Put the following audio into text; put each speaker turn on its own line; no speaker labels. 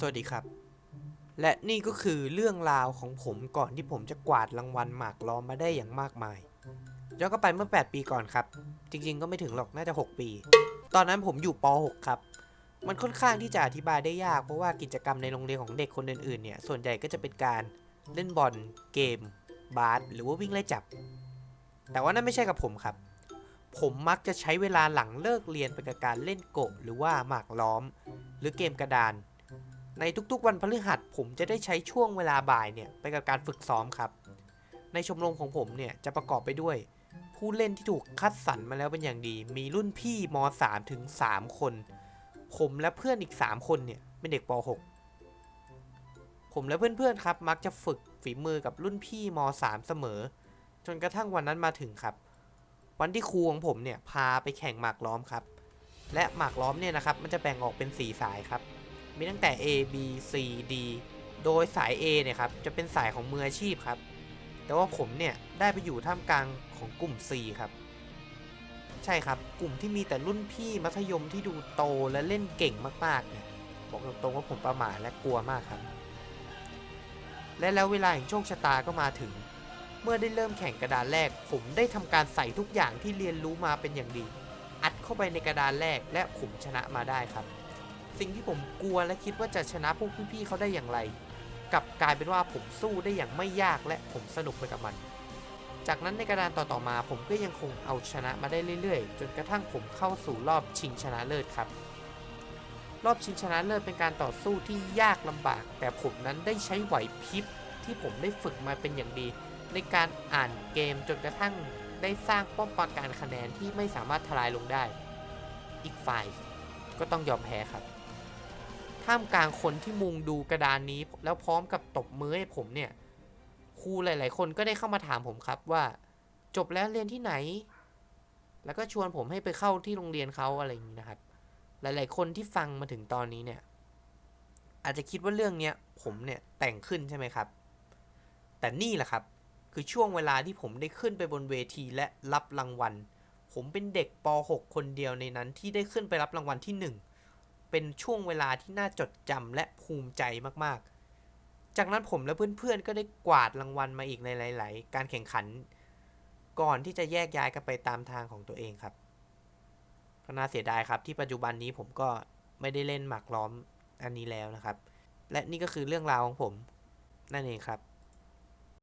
สวัสดีครับ และนี่ก็คือเรื่องราวของผมก่อนที่ผมจะกวาดรางวัลหมากล้อมมาได้อย่างมากมายย้อนกลับไปเมื่อ 8 ปีก่อนครับ จริง ๆ ก็ไม่ถึงหรอกน่าจะ 6 ปี ตอนนั้นผมอยู่ป .6 ครับ มันค่อนข้างที่จะอธิบายได้ยากเพราะว่ากิจกรรมในโรงเรียนของเด็กคนอื่นๆเนี่ยส่วนใหญ่ก็จะเป็นการเล่นบอลเกม บาสหรือว่าวิ่งไล่จับ แต่ว่านั่นไม่ใช่กับผมครับ ผมมักจะใช้เวลาหลังเลิกเรียนไปกับการเล่นโกะหรือว่าหมากล้อม หรือเกมกระดาน ในทุกๆวันพฤหัสผมจะได้ใช้ช่วงเวลาบ่ายเนี่ยไปกับการฝึกซ้อมครับ ในชมรมของผมเนี่ยจะประกอบไปด้วย ผู้เล่นที่ถูกคัดสรรมาแล้วเป็นอย่างดี มีรุ่นพี่ม .3 ถึง 3 คน ผมและเพื่อนอีก 3 คนเนี่ยเป็นเด็กป .6 ผมและเพื่อนๆครับมักจะฝึกฝีมือกับรุ่นพี่ม .3 เสมอ จนกระทั่งวันนั้นมาถึงครับ วันที่ครูของผมเนี่ยพาไปแข่งหมากล้อมครับ และหมากล้อมเนี่ยนะครับมันจะแบ่งออกเป็น 4 สายครับ มีตั้งแต่ A B C D โดยสาย A เนี่ยครับจะเป็นสายของมืออาชีพครับ แต่ว่าผมเนี่ยได้ไปอยู่ท่ามกลางของกลุ่ม C ครับ ใช่ครับกลุ่มที่มีแต่รุ่นพี่มัธยมที่ดูโตและเล่นเก่งมากๆเนี่ยบอกตรงๆว่าผมประหม่าและกลัวมากครับ และแล้วเวลาแห่งโชคชะตาก็มาถึง เมื่อได้เริ่มแข่งกระดานแรก ผมได้ทำการใส่ทุกอย่างที่เรียนรู้มาเป็นอย่างดี อัดเข้าไปในกระดานแรกและผมชนะมาได้ครับ สิ่งที่ผมกลัวและคิดว่าจะชนะพวกพี่ๆเขาได้อย่างไรกลับกลายเป็นว่าผมสู้ได้อย่างไม่ยากและผมสนุกไปกับมัน จากนั้นในกระดานต่อๆมา ผมก็ยังคงเอาชนะมาได้เรื่อยๆ จนกระทั่งผมเข้าสู่รอบชิงชนะเลิศครับ รอบชิงชนะเลิศเป็นการต่อสู้ที่ยากลำบาก แต่ผมนั้นได้ใช้ไหวพริบที่ผมได้ฝึกมาเป็นอย่างดี ในการอ่านเกมจนกระทั่งได้สร้างป้อมปราการคะแนนที่ไม่สามารถทลายลงได้ อีกฝ่ายก็ต้องยอมแพ้ครับ ท่ามกลางคนที่มุงดูกระดานนี้ แล้วพร้อมกับตบมือให้ผมเนี่ย ครูหลาย ๆ คนก็ได้เข้ามาถามผมครับว่า จบแล้วเรียนที่ไหน แล้วก็ชวนผมให้ไปเข้าที่โรงเรียนเขาอะไรอย่างนี้นะครับ หลาย ๆ คนที่ฟังมาถึงตอนนี้เนี่ย อาจจะคิดว่าเรื่องเนี้ยผมเนี่ยแต่งขึ้นใช่ไหมครับ แต่นี่แหละครับ คือช่วงเวลาที่ผมได้ขึ้นไปบนเวทีและรับรางวัล ผมเป็นเด็กป .6 คนเดียวในนั้นที่ได้ขึ้นไปรับรางวัลที่หนึ่ง เป็นช่วงเวลาที่น่าจดจำและภูมิใจมากๆ จากนั้นผมและเพื่อนๆ ก็ได้กวาดรางวัลมาอีกในหลาย ๆ การแข่งขัน ก่อนที่จะแยกย้ายกันไปตามทางของตัวเองครับก็น่าเสียดายครับที่ปัจจุบันนี้ผมก็ไม่ได้เล่นหมากล้อมอันนี้แล้วนะครับ และนี่ก็คือเรื่องราวของผมนั่นเองครับ